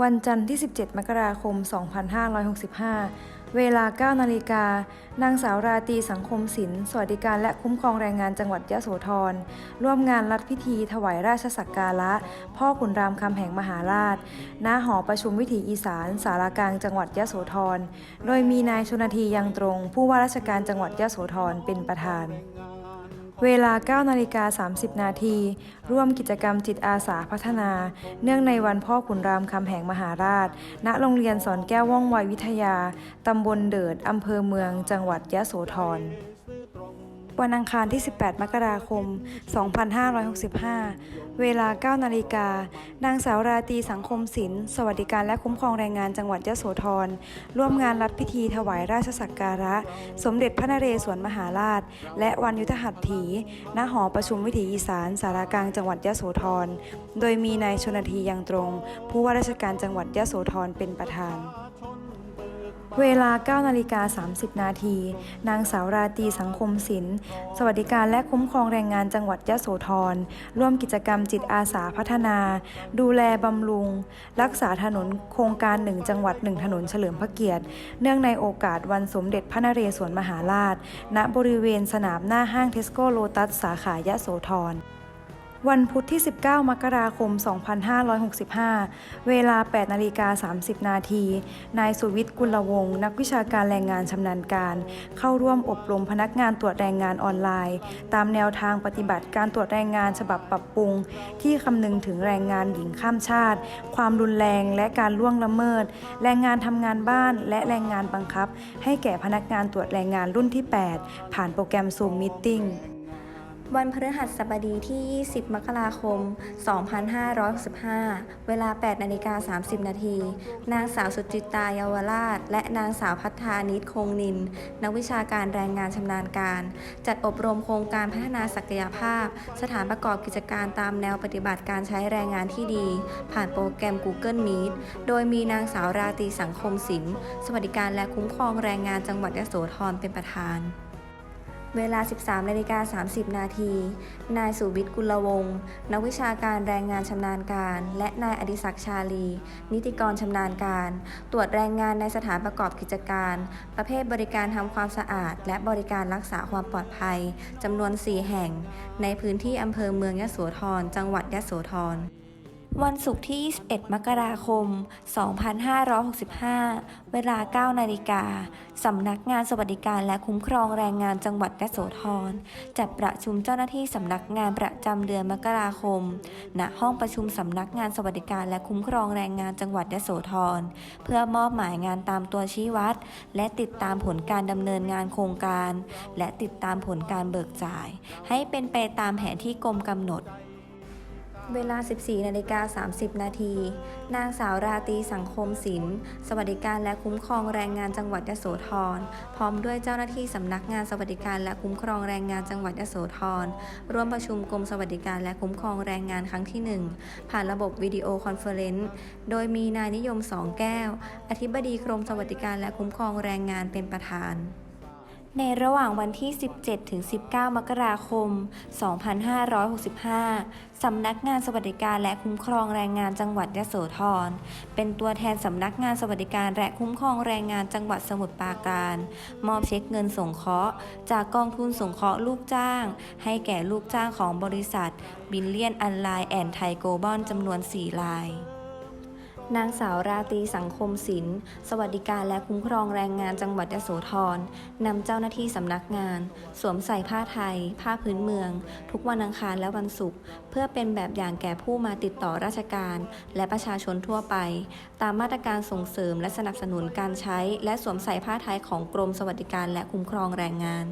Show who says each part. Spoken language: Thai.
Speaker 1: วันจันทร์ที่ 17 มกราคม 2565 เวลา 9 นาฬิกา นางสาวราตีสังคมศิลป์ สวัสดิการและคุ้มครองแรงงานจังหวัดยะโสธร ร่วมงานรัฐพิธีถวายราชสักการะ พ่อขุนรามคำแหงมหาราช ณ หอประชุมวิถีอีสาน สารากลางจังหวัดยะโสธร โดยมีนายชนทียังตรง ผู้ว่าราชการจังหวัดยะโสธรเป็นประธาน เวลา 9 นาฬิกา 30 นาที ร่วมกิจกรรมจิตอาสาพัฒนา เนื่องในวันพ่อขุนรามคำแหงมหาราช ณ โรงเรียนสอนแก้วว่องไววิทยา ตำบลเดิด อำเภอเมือง จังหวัดยะโสธร วันอังคารที่ 18 มกราคม 2565 เวลา 9 นาฬิกา นางสาวราตีสังคมศิลป์ สวัสดิการและคุ้มครองแรงงานจังหวัดยะโสธร ร่วมงานรัฐพิธีถวายราชสักการะ สมเด็จพระนเรศวรมหาราช และวันยุทธหัตถี ณ หอประชุมวิถีอีสานสารากลางจังหวัดยะโสธร โดยมีนายชนทียังตรง ผู้ว่าราชการจังหวัดยะโสธรเป็นประธาน เวลา9นาฬิกา30 นาที นางสาวราตีสังคมศิลป์ สวัสดิการและคุ้มครองแรงงานจังหวัดยะโสธร ร่วมกิจกรรมจิตอาสาพัฒนา ดูแลบำรุง รักษาถนนโครงการ1จังหวัด1ถนนเฉลิมพระเกียรติ เนื่องในโอกาสวันสมเด็จพระนเรศวรมหาราช ณ บริเวณสนามหน้าห้างเทสโก้โลตัสสาขายะโสธร วันพุธที่ 19 มกราคม 2565 เวลา 8 นาฬิกา 30 นาที นายสุวิทย์กุลวงศ์นักวิชาการแรงงานชำนาญการ เข้าร่วมอบรมพนักงานตรวจแรงงานออนไลน์ ตามแนวทางปฏิบัติการตรวจแรงงานฉบับปรับปรุง ที่คำนึงถึงแรงงานหญิงข้ามชาติ ความรุนแรงและการล่วงละเมิด แรงงานทำงานบ้านและแรงงานบังคับ ให้แก่พนักงานตรวจแรงงานรุ่นที่ 8 ผ่านโปรแกรม Zoom Meeting
Speaker 2: วันพฤหัสบดีที่ 20 มกราคม 2565 เวลา 8 นาฬิกา 30 นาที นางสาวสุจิตาเยาวราช และนางสาวพัฒานิดคงนิน นักวิชาการแรงงานชำนาญการ จัดอบรมโครงการพัฒนาศักยภาพ สถานประกอบกิจการตามแนวปฏิบัติการใช้แรงงานที่ดี ผ่านโปรแกรม Google Meet โดยมีนางสาวราตรีสังคมศิลป์สวัสดิการและคุ้มครองแรงงานจังหวัดยโสธรเป็นประธาน เวลา 13นาฬิกา30 นาที นายสุวิทย์กุลวงศ์ นักวิชาการแรงงานชำนาญการ และนายอดิศักดิ์ชาลี นิติกรชำนาญการ ตรวจแรงงานในสถานประกอบกิจการ ประเภทบริการทำความสะอาด และบริการรักษาความปลอดภัยจำนวน 4 แห่ง ในพื้นที่อำเภอเมืองยะโสธร จังหวัดยะโสธร วันศุกร์ที่ 21 มกราคม 2565 เวลา 9 นาฬิกา สำนักงานสวัสดิการและคุ้มครองแรงงานจังหวัดยโสธร จัดประชุมเจ้าหน้าที่สำนักงานประจำเดือนมกราคม ณ ห้องประชุมสำนักงานสวัสดิการและคุ้มครองแรงงานจังหวัดยโสธร เพื่อมอบหมายงานตามตัวชี้วัด และติดตามผลการดำเนินงานโครงการ และติดตามผลการเบิกจ่าย ให้เป็นไปตามแผนที่กรมกำหนด เวลา 14นาฬิกา30 นาที นางสาวราตีสังคมศิลป์ สวัสดิการและคุ้มครองแรงงานจังหวัดยโสธร พร้อมด้วยเจ้าหน้าที่สำนักงานสวัสดิการและคุ้มครองแรงงานจังหวัดยโสธร ร่วมประชุมกรมสวัสดิการและคุ้มครองแรงงานครั้งที่ 1 ผ่านระบบวิดีโอคอนเฟอเรนซ์ โดยมีนายนิยมสองแก้ว อธิบดีกรมสวัสดิการและคุ้มครองแรงงานเป็นประธาน ในระหว่างวันที่ 17 ถึง 19 มกราคม 2565 สำนักงานสวัสดิการและคุ้มครองแรงงานจังหวัดยโสธร เป็นตัวแทนสำนักงานสวัสดิการและคุ้มครองแรงงานจังหวัดสมุทรปราการ มอบเช็คเงินสงเคราะห์จากกองทุนสงเคราะห์ลูกจ้าง ให้แก่ลูกจ้างของบริษัท บิลเลียนอันไลน์แอนไทโกลบอลจำนวน 4 ราย นางสาวราตรีสังคมศิลป์ สวัสดิการและคุ้มครองแรงงานจังหวัดยโสธรนำเจ้าหน้าที่สำนักงาน สวมใส่ผ้าไทย ผ้าพื้นเมือง ทุกวันอังคารและวันศุกร์เพื่อเป็นแบบอย่างแก่ผู้มาติดต่อราชการ และประชาชนทั่วไป ตามมาตรการส่งเสริมและสนับสนุนการใช้ และสวมใส่ผ้าไทยของกรมสวัสดิการและคุ้มครองแรงงาน